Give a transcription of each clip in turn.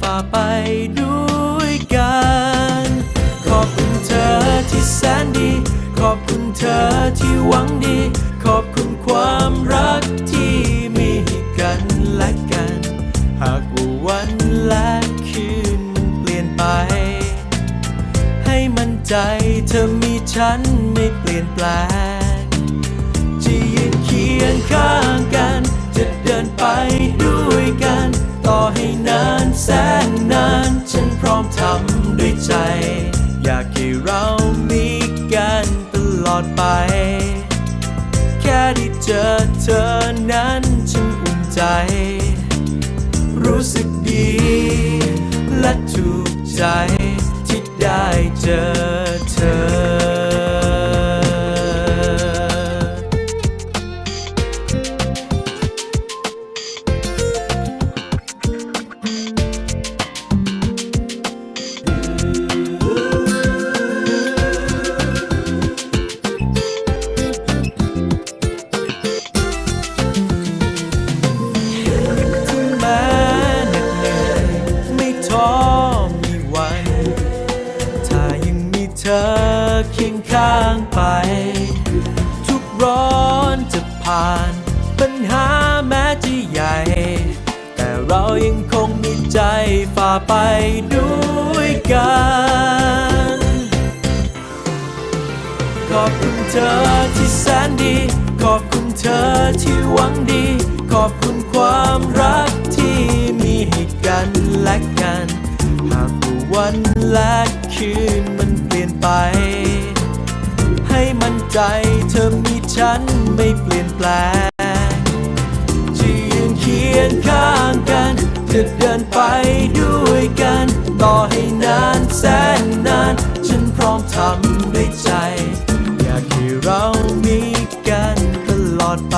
ฝ่าไปด้วยกัน ขอบคุณเธอที่แสนดี ขอบคุณเธอที่หวังดี ขอบคุณความรักที่มีกันและกัน หากว่าวันและคืนมันเปลี่ยนไป ให้มั่นใจเธอมีฉันไม่เปลี่ยนแปลงจะยืนเคียงข้าง ใจอยากให้เรามีกันตลอดไป แค่ได้เจอเธอนั้นฉันอุ่นใจ รู้สึกดีและถูกใจที่ได้เจอ ธอที่แสนดี ขอบคุณเธอที่หวังดี ขอบคุณความรักที่มีให้กันและกัน หากวันและคืนมันเปลี่ยนไป ให้มั่นใจเธอมีฉันไม่เปลี่ยนแปลงจะยืนเคียงข้างกัน จะเดินไปด้วยกัน ต่อให้นานแสนนาน ฉันพร้อมทำ เรามีกันตลอดไป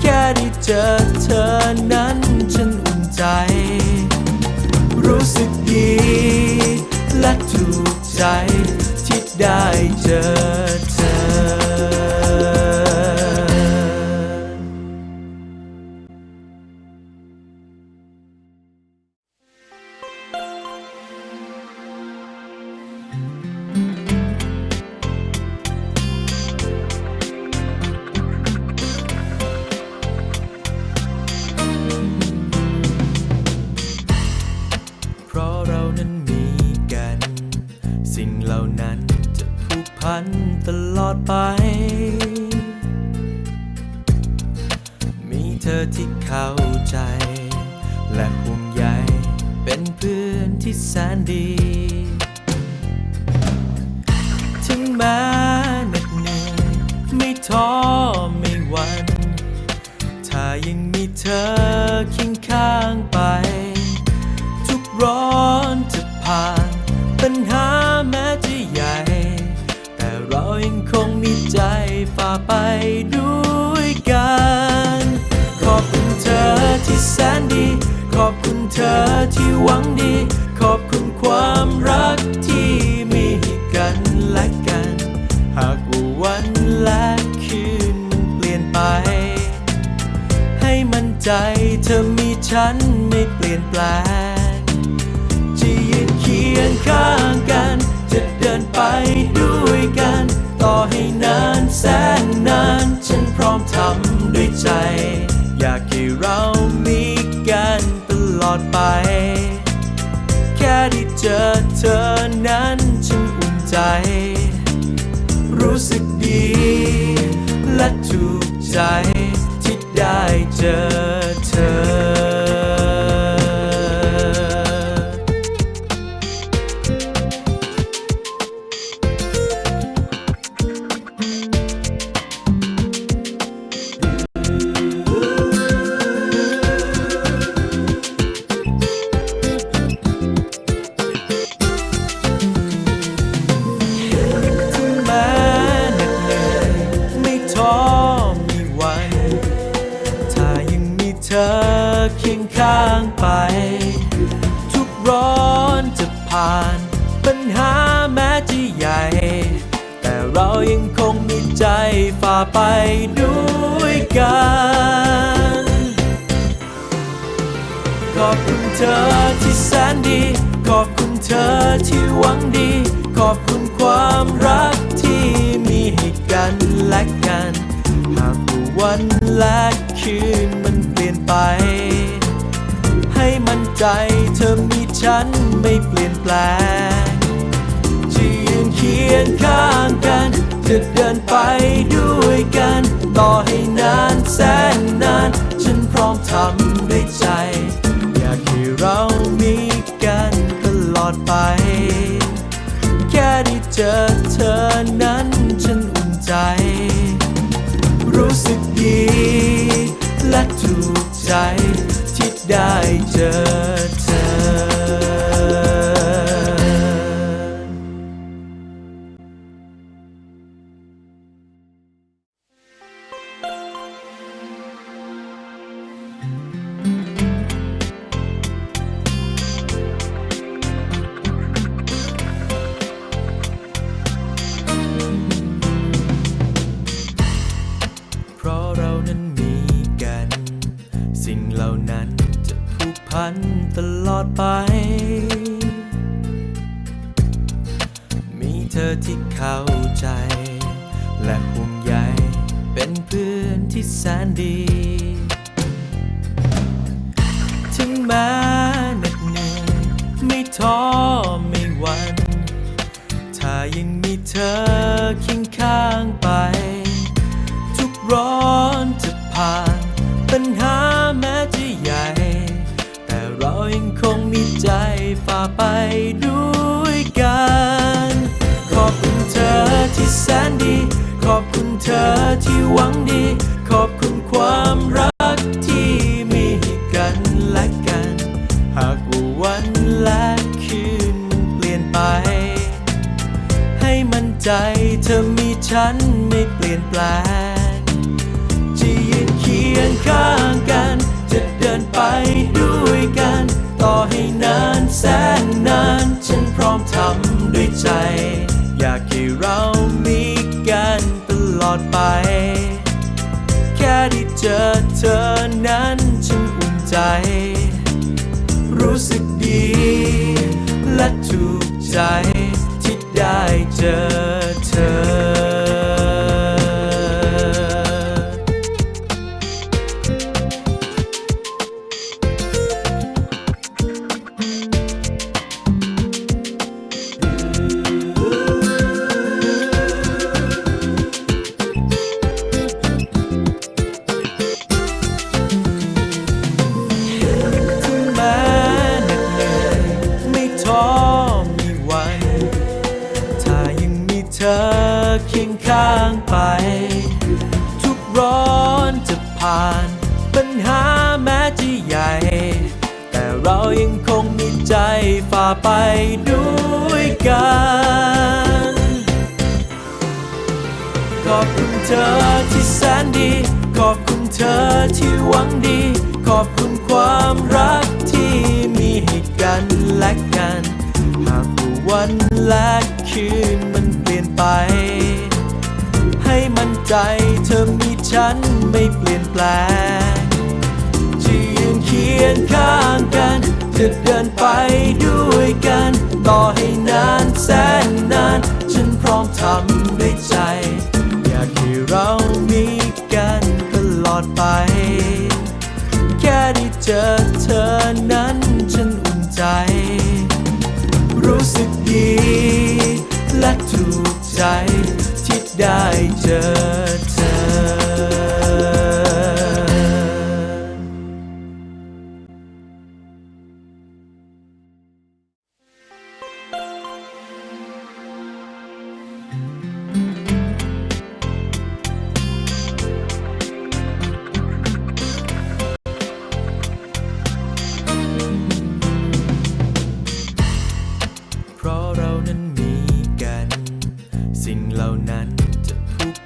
แค่ได้เจอเธอนั้นฉันอุ่นใจ รู้สึกดีและถูกใจที่ได้เจอเธอ เธอเคียงข้างไป ทุกร้อนจะผ่าน ปัญหาแม้จะใหญ่ แต่เรายังคงมีใจฝ่าไปด้วยกัน ขอบคุณเธอที่แสนดี ขอบคุณเธอที่หวังดี ขอบคุณความรัก ใจเธอมีฉันไม่เปลี่ยนแปลงจะยืนเคียงข้างกัน จะเดินไปด้วยกัน ต่อให้นานแสนนาน ฉันพร้อมทำด้วยใจ อยากให้เรามีกันตลอดไป แค่ได้เจอเธอนั้นฉันอุ่นใจ รู้สึกดีและถูกใจ ที่ได้เจอเธอ อนจะผ่าน ปัญหาแม้จะใหญ่ แต่เรายังคงมีใจฝ่าไปด้วยกัน ขอบคุณเธอที่แสนดี ขอบคุณเธอที่หวังดี ขอบคุณความรักที่มีให้กันและกัน หากวันและคืนมันเปลี่ยนไป ให้มัน ใจเธอมีฉันไม่เปลี่ยนแปลงจะยืนเคียงข้างกัน จะเดินไปด้วยกัน ต่อให้นานแสนนาน ฉันพร้อมทำด้วยใจ อยากให้เรามีกันตลอดไป แค่ได้เจอเธอนั้นฉันอุ่นใจ ไที่แสนดี ถึงแม้เหน็ดเหนื่อยไม่ท้อไม่หวั่นถ้ายังมีเธอเคียงข้างไป ทุกร้อนจะผ่านปัญหาแม้จะใหญ่ แต่เรายังคงมีใจฝ่าไปด้วยกัน ขอบคุณเธอที่แสนดี ขอบคุณเธอที่หวังดี แปลงจะยืนเคียงข้างกัน จะเดินไปด้วยกัน ต่อให้นานแสนนาน ฉันพร้อมทำด้วยใจ อยากให้เรามีกันตลอดไป แค่ได้เจอเธอนั้นฉันอุ่นใจ รู้สึกดีและถูกใจ งข้างไป ทุกร้อนจะผ่าน ปัญหาแม้จะใหญ่ แต่เรายังคงมีใจฝ่าไปด้วยกันขอบคุณเธอที่แสนดี ขอบคุณเธอที่หวังดี ขอบคุณความรักที่มีให้กันและกัน หากวันและคืนมันเปลี่ยนไป ใจเธอมีฉันไม่เปลี่ยนแปลงจะยืนเคียงข้างกัน จะเดินไปด้วยกัน ต่อให้นานแสนนาน ฉันพร้อมทำด้วยใจ อยากให้เรามีกันตลอดไป แค่ได้เจอเธอนั้นฉันอุ่นใจ รู้สึกดีและถูกใจ ได้เจอ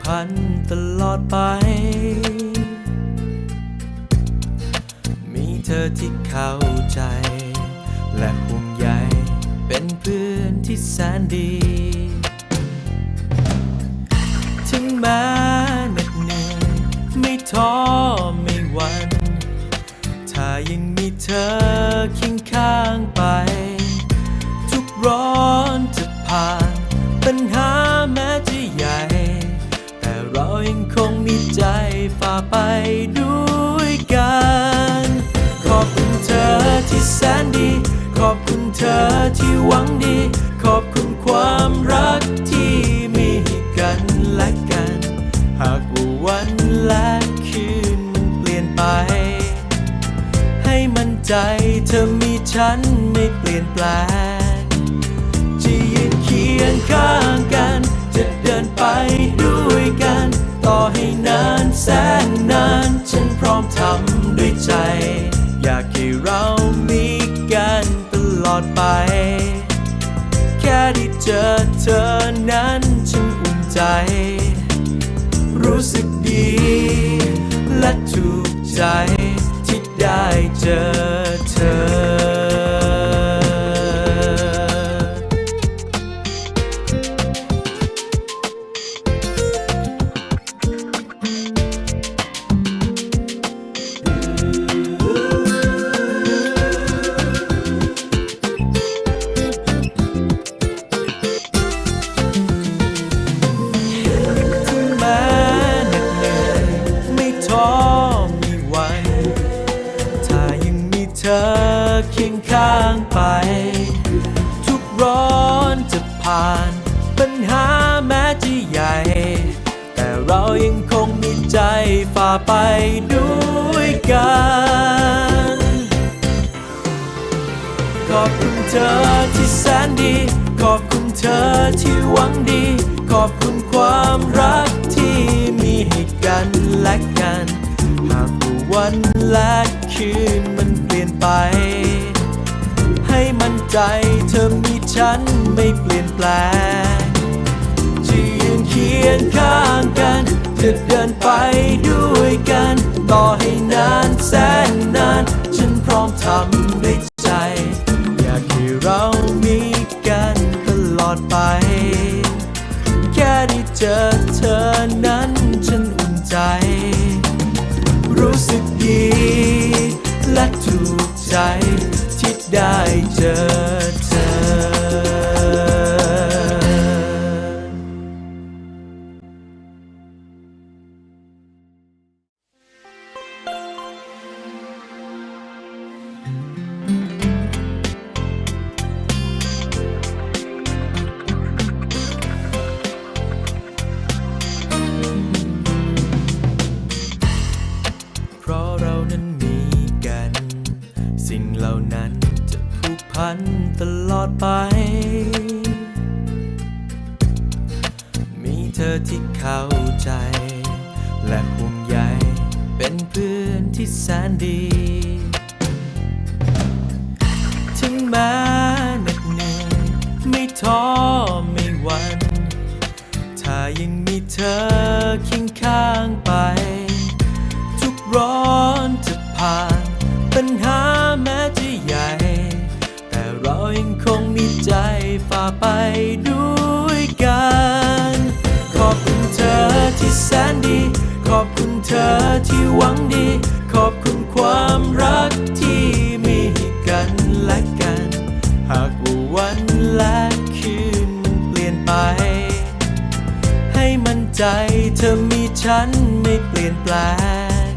พันตลอดไป มีเธอที่เข้าใจ และห่วงใยเป็นเพื่อนที่แสนดี ถึงแม้เหน็ดเหนื่อยไม่ท้อไม่หวันถ้ายังมีเธอ ไปด้วยกัน ขอบคุณเธอที่แสนดี ขอบคุณเธอที่หวังดี ขอบคุณความรักที่มีกันและกัน หากว่าวันและคืนมันเปลี่ยนไป ให้มั่นใจเธอมีฉันไม่เปลี่ยนแปลงจะยืนเคียงข้างกัน จะเดินไปด้วยกัน ต่อให้นานแสนนาน ฉันพร้อมทำด้วยใจ อยากให้เรามีกันตลอดไป แค่ได้เจอเธอนั้นฉันอุ่นใจ รู้สึกดีและถูกใจที่ได้เจอ ด้วยกัน ขอบคุณเธอที่แสนดี ขอบคุณเธอที่หวังดี ขอบคุณความรักที่มีให้กันและกัน หากวันและคืนมันเปลี่ยนไป ให้มั่นใจเธอมีฉันไม่เปลี่ยนแปลงจะยืนเคียงข้าง จะเดินไปด้วยกัน ต่อให้นานแสนนาน ฉันพร้อมทำด้วยใจ อยากให้เรามีกันตลอดไป แค่ได้เจอเธอนั้นฉันอุ่นใจ รู้สึกดีและถูกใจที่ได้เจอ อดไป มีเธอที่เข้าใจ และห่วงใยเป็นเพื่อนที่แสนดี เธอที่หวังดี ขอบคุณความรักที่มีกันและกัน หากว่าวันและคืนมันเปลี่ยนไป ให้มั่นใจเธอมีฉันไม่เปลี่ยนแปลง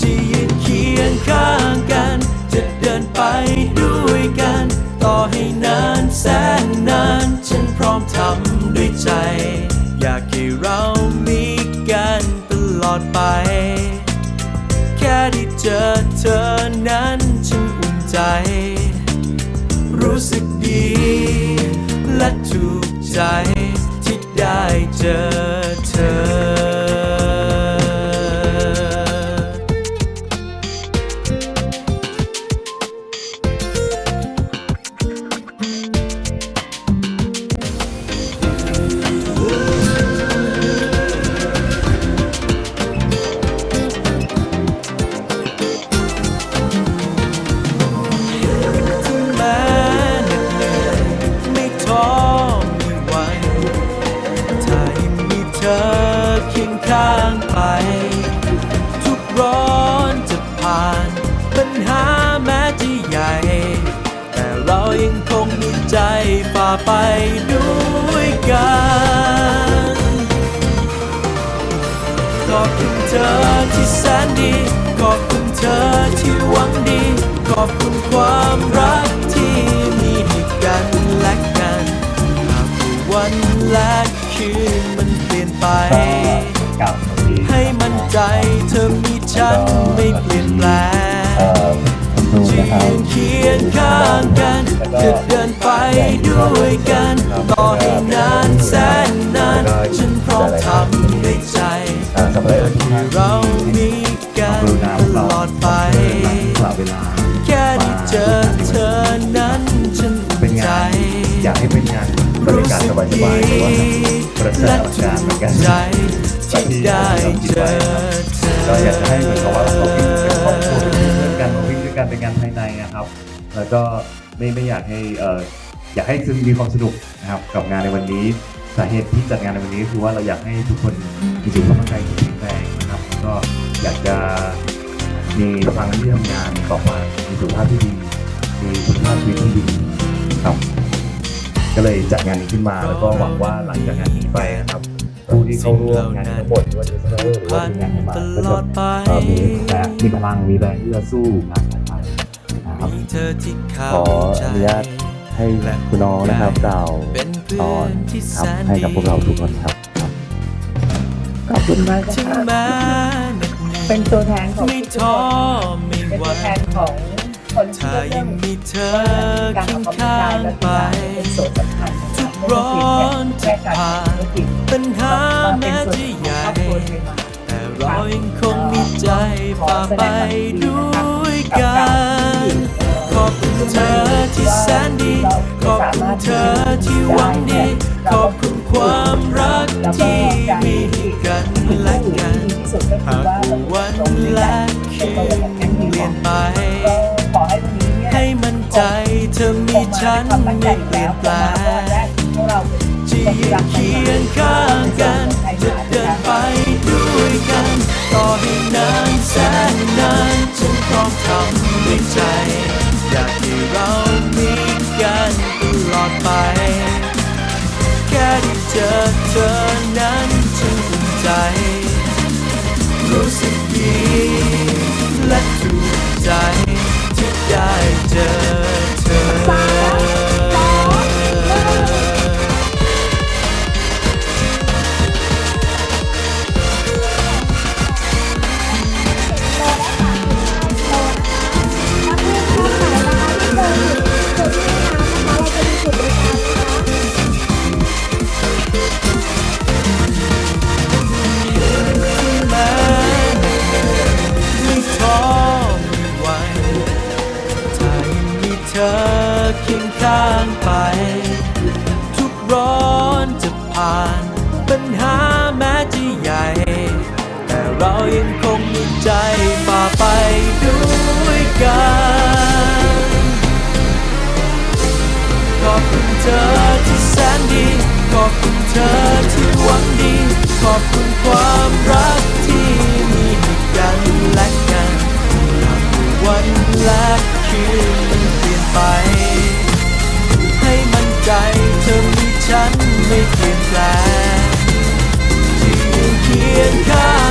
จะยืนเคียงข้างกัน จะเดินไปด้วยกัน ต่อให้นานแสนนาน ฉันพร้อมทำด้วยใจ อยากให้เรามี อดไป แค่ได้เจอเธอนั้นฉันอุ่นใจ รู้สึกดี และถูกใจที่ได้เจอเธอ「 คืนมันเปลี่ยนไปก็กล่าวสวัสดีให้มั่นใจเธอมีฉันไม่เปลี่ยนแปลงเอ่อคุณครูยืนะครับนเคียงข้างกันจะเดินไปด้วยกัน ต่อให้นานแสนนาน ฉันพร้อมทำด้วยใจ เอ่อสำหรับทุกท่านเรามีกันกรุณาตพวกเราลอดไป ตลอดเวลา แค่ได้เจอเธอนั้นฉันอุ่เป็นนใจงานอยากให้เป็นงาน บรรยากาศสบายๆแต่ว่าประเสริฐอลังการเหมือนกันใจที่ได้เจอเธอก็อยากจะให้เหมือนกับว่าเราวิ่งเป็นครอบครัวเป็นเพื่อนกันมาวิ่งด้วยกันเป็นงานภายในนะครับ แล้วก็ไม่ไม่อยากให้เอ่ออยากให้ซึมีความสนุกนะครับกับงานในวันนี้สาเหตุที่จัดงานในวันนี้คือว่าเราอยากให้ทุกคนมีสุขภาพร่างกายที่แข็งแรงนะครับแล้วก็อยากจะมีพลังที่ทำงานต่อมามีสุขภาพที่ดีมีคุณภาพชีวิตที่ดีครับ ก็เลยจัดงานนี้ขึ้นมา แล้วก็หวังว่าหลังจากงานนี้ไปนะครับผู้ที่เข้าร่วมงานทั้งหมดไม่ว่าจะเป็นเซอร์หรือว่าทีมงานในบ้านก็จะเอ่อมีแรงมีพลังมีแรงที่จะสู้งานต่อไปนะครับมีเธอที่เข้าขอใจอนุญาตให้คุณน้องนะครับกล่าวเป็นเพื่ตออนนที่คแสรับนให้ดีกับพวกเราทุกคนครับครับขอบคุณมากนะถึงคะแม้เหน็ดเหนื่อยเป็นตัวแทนของไม่ทุกท้อคนไม่เป็นหตัววั่แทนนของ คนที่เรื่ยัองงมีเธอการองอกกำลังข้ากายงและไปกีฬาเป็นส่วนสำคัญนะคะไม่ร้อนแค่จะแค่การผ่านปัญหามาเป็แม้นส่วนจะของใหญ่ครอบครัวเลยมาแต่เรายังคงมีใจฝ่าไปด้วยกันขอบคุณเธอที่แสนดีขอบคุณเธอที่หวังดีขอบคุณความรักที่มีกันและกันดีที่สุดก็คือว่าเราวันลงด้วยและคืนเปลี่ยนไป ขอให้วันนี้เนี่ยให้มั่นใจเธอมีฉันไม่เปลี่ยนแปลงจอยู่แล้วงเพราะยืนเคียงข้างกันจะเดินไปด้วยกัน ต่อให้นานแสนนานฉันพร้อมทำด้วยใจ อยากให้เรามีกันตลอดไป แค่ได้เจอเธอนั้นฉันอุ่นใจ รู้สึกดี น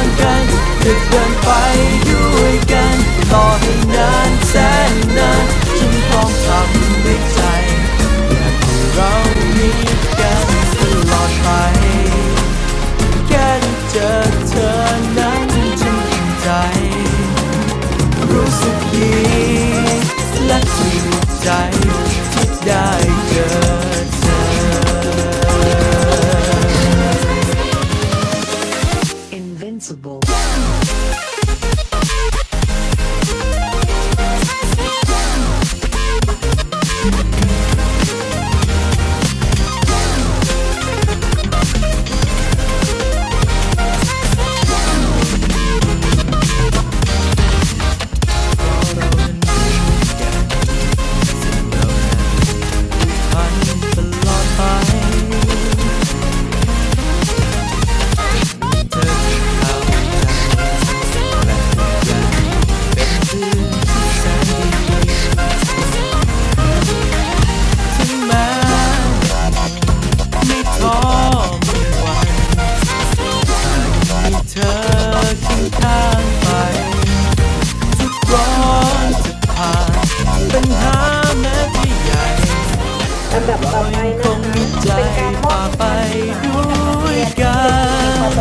ข้างไปทุกร้อนจะผ่านปัญหาแม้ที่ใหญ่ลำดับต่อไปคนะงคะมีใจเป็นการมอฝ่าบไปด้วยกัน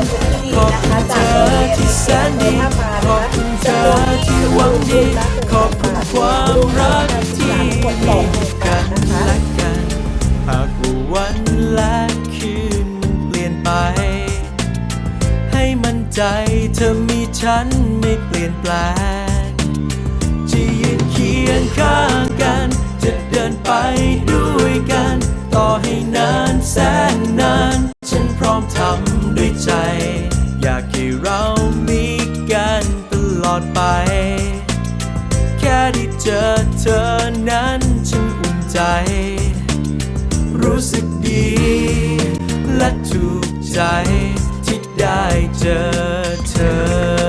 ขอบคุณเธอที่แสนดี ขอบคุณเธอที่หวังดี ขอบคุณความรักที่มีกันและกัน หากว่าวันและคืนเปลี่ยนไป ให้มันใจ ฉันไม่เปลี่ยนแปลงจะยืนเคียงข้างกัน จะเดินไปด้วยกัน ต่อให้นานแสนนาน ฉันพร้อมทำด้วยใจ อยากให้เรามีกันตลอดไป แค่ได้เจอเธอนั้นฉันอุ่นใจ รู้สึกดี และถูกใจที่ได้เจอเธอ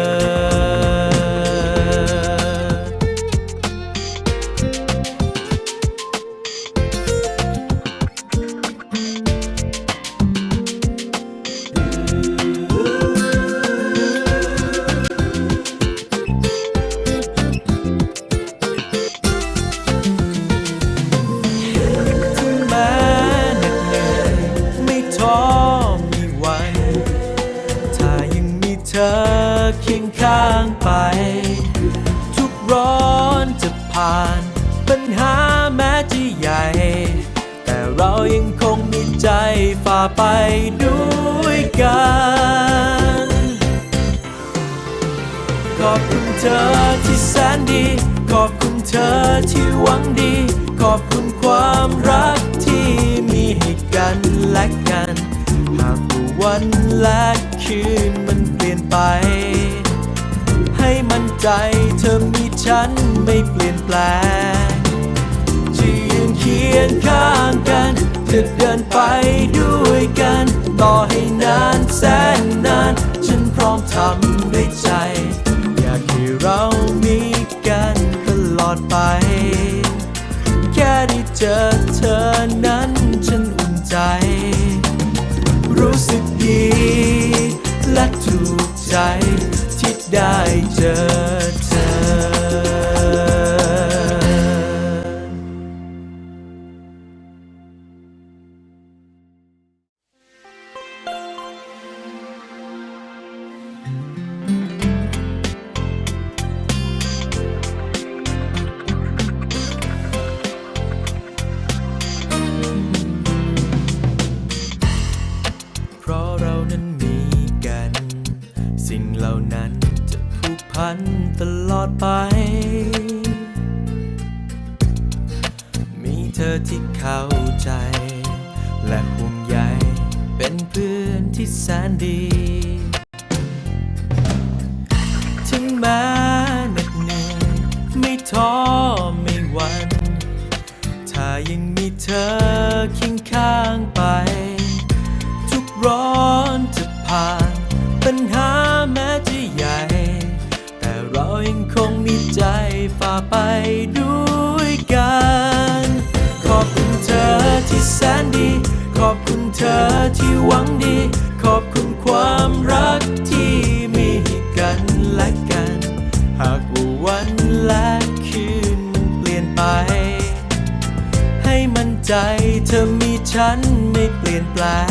ปัญหาแม้จะใหญ่ แต่เรายังคงมีใจฝ่าไปด้วยกัน ขอบคุณเธอที่แสนดี ขอบคุณเธอที่หวังดี ขอบคุณความรักที่มีให้กันและกัน หากวันและคืนมันเปลี่ยนไป ให้มั่นใจเธอมีฉันไม่เปลี่ยนแปลง ยงข้างกัน จะเดินไปด้วยกัน ต่อให้นานแสนนาน ฉันพร้อมทำด้วยใจ อยากให้เรามีกันตลอดไป แค่ได้เจอเธอนั้นฉัน แสนดี เ